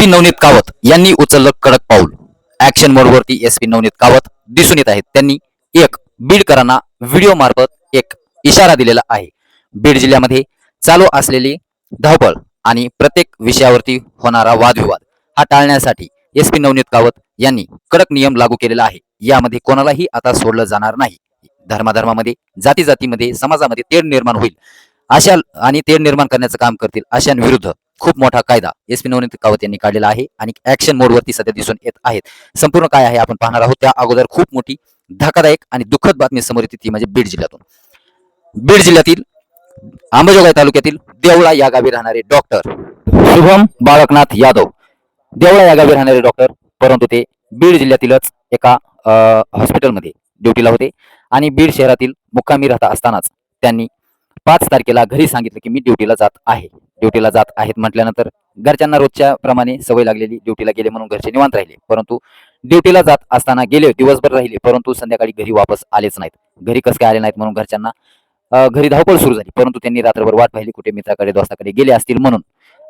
P Navneet कावत यांनी उचललं कडक पाऊल. ऍक्शन मोडवरती एस पी नवनीत कावत दिसून येत आहेत. त्यांनी एक बीडकरांना व्हिडिओ मार्फत एक इशारा दिलेला आहे. बीड जिल्ह्यामध्ये चालू असलेली धावपळ आणि प्रत्येक विषयावरती होणारा वादविवाद हा टाळण्यासाठी एस पी नवनीत कावत यांनी कडक नियम लागू केलेला आहे. यामध्ये कोणालाही आता सोडलं जाणार नाही. धर्माधर्मामध्ये जाती जातीमध्ये समाजामध्ये तेढ निर्माण होईल. अशा आणि तेढ निर्माण करण्याचं काम करतील अशांविरुद्ध खूप मोठा कायदा एस पी नवनीत कावत यांनी काढलेला आहे आणि ऍक्शन मोडवरती सध्या दिसून येत आहेत. संपूर्ण काय आहे आपण पाहणार आहोत. त्या अगोदर खूप मोठी धक्कादायक आणि दुःखद बातमी समोर येते ती म्हणजे बीड जिल्ह्यातून. बीड जिल्ह्यातील अंबाजोगाई तालुक्यातील देवळा या गावी राहणारे डॉक्टर शुभम बाळकनाथ यादव. देवळा या गावी राहणारे डॉक्टर परंतु ते बीड जिल्ह्यातीलच एका हॉस्पिटलमध्ये ड्युटीला होते. आणि बीड शहरातील मुक्कामी राहता असतानाच त्यांनी पाच तारखेला घरी सांगितलं की मी ड्युटीला जात आहे. ड्युटीला जात आहेत म्हटल्यानंतर घरच्यांना रोजच्या प्रमाणे सवय लागलेली ड्युटीला गेले म्हणून घरचे निवांत राहिले. परंतु ड्युटीला जात असताना गेले दिवसभर राहिले परंतु संध्याकाळी घरी वापस आलेच नाहीत. घरी कसं काय आले नाहीत म्हणून घरच्यांना घरी धावपळ सुरू झाली. परंतु त्यांनी रात्रभर वाट पाहिली कुठे मित्राकडे दोस्ताकडे गेले असतील म्हणून.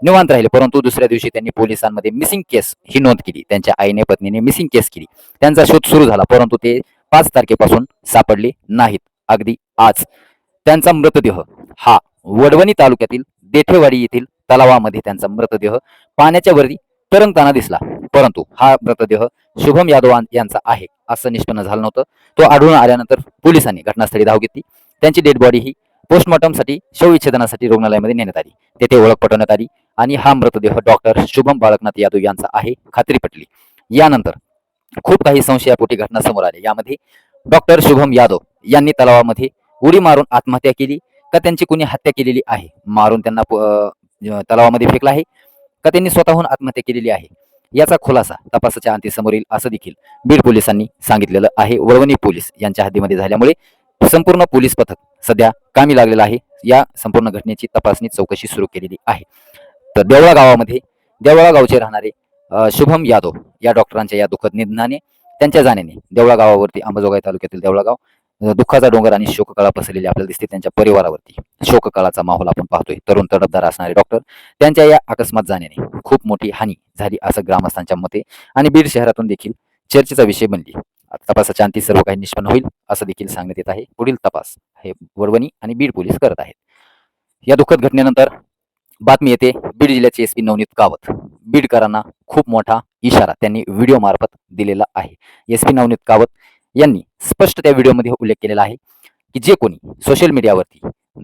निवांत राहिले परंतु दुसऱ्या दिवशी त्यांनी पोलिसांमध्ये मिसिंग केस ही नोंद केली. त्यांच्या आईने पत्नीने मिसिंग केस केली. त्यांचा शोध सुरू झाला परंतु ते पाच तारखेपासून सापडले नाहीत. अगदी आज. त्यांचा मृतदेह हा वडवणी तालुक्यातील देठेवाडी येथील तलावामध्ये त्यांचा मृतदेह पाण्याच्या वरती तरंगताना दिसला. परंतु हा मृतदेह शुभम यादव यांचा आहे असं निष्पन्न झालं नव्हतं. तो आढळून आल्यानंतर पोलिसांनी घटनास्थळी धाव घेतली. त्यांची डेड बॉडी ही पोस्टमॉर्टमसाठी शवविच्छेदनासाठी रुग्णालयामध्ये नेण्यात आली. तेथे ओळख पटवण्यात आली आणि हा मृतदेह डॉक्टर शुभम बाळकनाथ यादव यांचा आहे खात्री पटली. यानंतर खूप काही संशयापोटी घटना समोर आली यामध्ये डॉक्टर शुभम यादव यांनी तलावामध्ये उडी मारून आत्महत्या केली. का त्यांची कुणी हत्या केलेली आहे? मारून त्यांना प- तलावामध्ये फेकला आहे? का त्यांनी स्वतःहून आत्महत्या केलेली आहे? याचा खुलासा तपासाच्या अंती समोर येईल असं देखील बीड पोलिसांनी सांगितलेलं आहे. वळवणी पोलीस यांच्या हद्दीमध्ये झाल्यामुळे संपूर्ण पोलीस पथक सध्या कामी लागलेलं आहे. या संपूर्ण घटनेची तपासणी चौकशी सुरू केलेली आहे. तर देवळा गावामध्ये देवळा गावचे राहणारे शुभम यादव या डॉक्टरांच्या या दुःखद निधनाने त्यांच्या जाण्याने देवळा गावावरती अंबाजोगाई तालुक्यातील देवळा गाव दुःखाचा डोंगर आणि शोककळा पसरलेली आपल्याला दिसते त्यांच्या परिवारावरती. शोककळाचा माहोल आपण पाहतोय. तरुण तडफदार असणारे डॉक्टर त्यांच्या या अकस्मात जाण्याने खूप मोठी हानी झाली असं ग्रामस्थांच्या मते आणि बीड शहरातून देखील चर्चेचा विषय बनली. तपासाच्या अंती सर्व काही निष्पन्न होईल असं देखील सांगण्यात येत आहे. पुढील तपास हे वडवणी आणि बीड पोलीस करत आहेत. या दुःखद घटनेनंतर बातमी येते बीड जिल्ह्याचे एस पी नवनीत कावत. बीडकरांना खूप मोठा इशारा त्यांनी व्हिडिओ मार्फत दिलेला आहे. एस पी नवनीत कावत यांनी स्पष्ट त्या व्हिडिओमध्ये उल्लेख केलेला आहे की जे कोणी सोशल मीडियावरती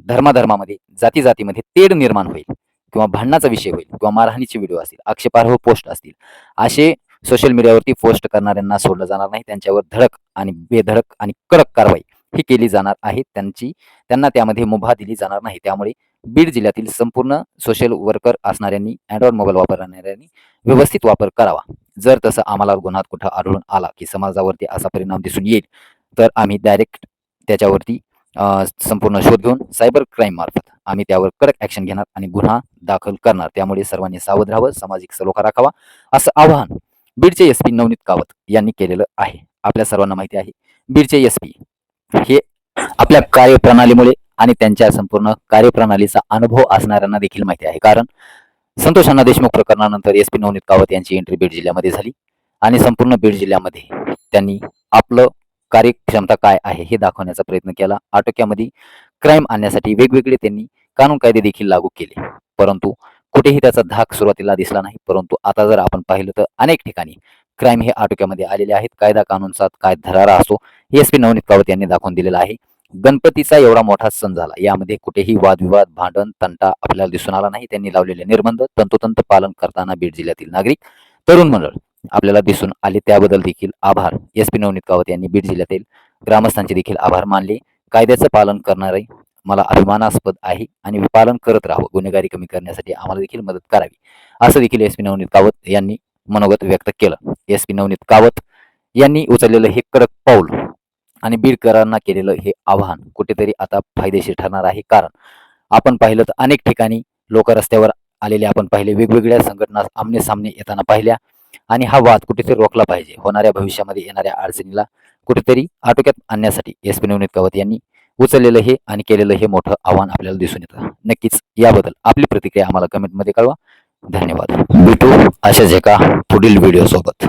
धर्माधर्मामध्ये जाती जातीमध्ये तेढ निर्माण होईल किंवा भांडणाचा विषय होईल किंवा मारहाणीचे व्हिडिओ असतील आक्षेपार्ह पोस्ट असतील असे सोशल मीडियावरती पोस्ट करणाऱ्यांना सोडलं जाणार नाही. त्यांच्यावर धडक आणि बेधडक आणि कडक कारवाई ही केली जाणार आहे. त्यांची त्यांना त्यामध्ये मुभा दिली जाणार नाही. त्यामुळे बीड जिल्ह्यातील संपूर्ण सोशल वर्कर असणाऱ्यांनी अँड्रॉइड मोबाईल वापरणाऱ्यांनी व्यवस्थित वापर करावा. जर तसं आम्हाला गुन्हा कुठं आढळून आला की समाजावरती असा परिणाम दिसून येईल तर आम्ही डायरेक्ट त्याच्यावरती संपूर्ण शोध घेऊन सायबर क्राईम मार्फत आम्ही त्यावर कडक ॲक्शन घेणार आणि गुन्हा दाखल करणार. त्यामुळे सर्वांनी सावध राहावं सामाजिक सलोखा राखावा असं आवाहन बीडचे एस पी नवनीत कावत यांनी केलेलं आहे. आपल्या सर्वांना माहिती आहे बीडचे एस पी हे आपल्या कार्यप्रणालीमुळे आणि त्यांच्या संपूर्ण कार्यप्रणालीचा अनुभव असणाऱ्यांना देखील माहिती आहे. कारण संतोष अण्णा देशमुख प्रकरणानंतर एस पी नवनीत कावत यांची एंट्री बीड जिल्ह्यामध्ये झाली. आणि संपूर्ण बीड जिल्ह्यामध्ये त्यांनी आपलं कार्यक्षमता काय आहे हे दाखवण्याचा प्रयत्न केला. आटोक्यामध्ये क्राईम आणण्यासाठी वेगवेगळे त्यांनी कानून कायदे देखील लागू केले. परंतु कुठेही त्याचा धाक सुरुवातीला दिसला नाही. परंतु आता जर आपण पाहिलं तर अनेक ठिकाणी क्राईम हे आटोक्यामध्ये आलेले आहेत. कायदा कानूनचा काय धरारा असतो एस पी नवनीत कावत यांनी दाखवून दिलेला आहे. गणपतीचा एवढा मोठा सण झाला. यामध्ये कुठेही वादविवाद भांडण तंटा आपल्याला दिसून आला नाही. त्यांनी लावलेले निर्बंध तंतोतंत पालन करताना बीड जिल्ह्यातील नागरिक तरुण मंडळ आपल्याला दिसून आले. त्याबद्दल देखील आभार. एस पी नवनीत कावत यांनी बीड जिल्ह्यातील ग्रामस्थांचे देखील आभार मानले. कायद्याचं पालन करणारे मला अभिमानास्पद आहे आणि पालन करत राहावं. गुन्हेगारी कमी करण्यासाठी आम्हाला देखील मदत करावी. असं देखील एस पी नवनीत कावत यांनी मनोगत व्यक्त केलं. एस पी नवनीत कावत यांनी उचललेलं हे कडक पाऊल आणि बीडकरांना केलेलं हे आव्हान कुठेतरी आता फायदेशीर ठरणार आहे. कारण आपण पाहिलं तर अनेक ठिकाणी लोक रस्त्यावर आलेले आपण पाहिले वेगवेगळ्या संघटना आमने सामने येताना पाहिल्या आणि हा वाद कुठेतरी रोखला पाहिजे. होणाऱ्या भविष्यामध्ये येणाऱ्या अडचणीला कुठेतरी आटोक्यात आणण्यासाठी एस पी नवनीत कावत यांनी उचललेलं हे आणि केलेलं हे मोठं आव्हान आपल्याला दिसून येतं. नक्कीच याबद्दल आपली प्रतिक्रिया आम्हाला कमेंटमध्ये कळवा. धन्यवाद. भेटू अशाच एका पुढील व्हिडिओ सोबत.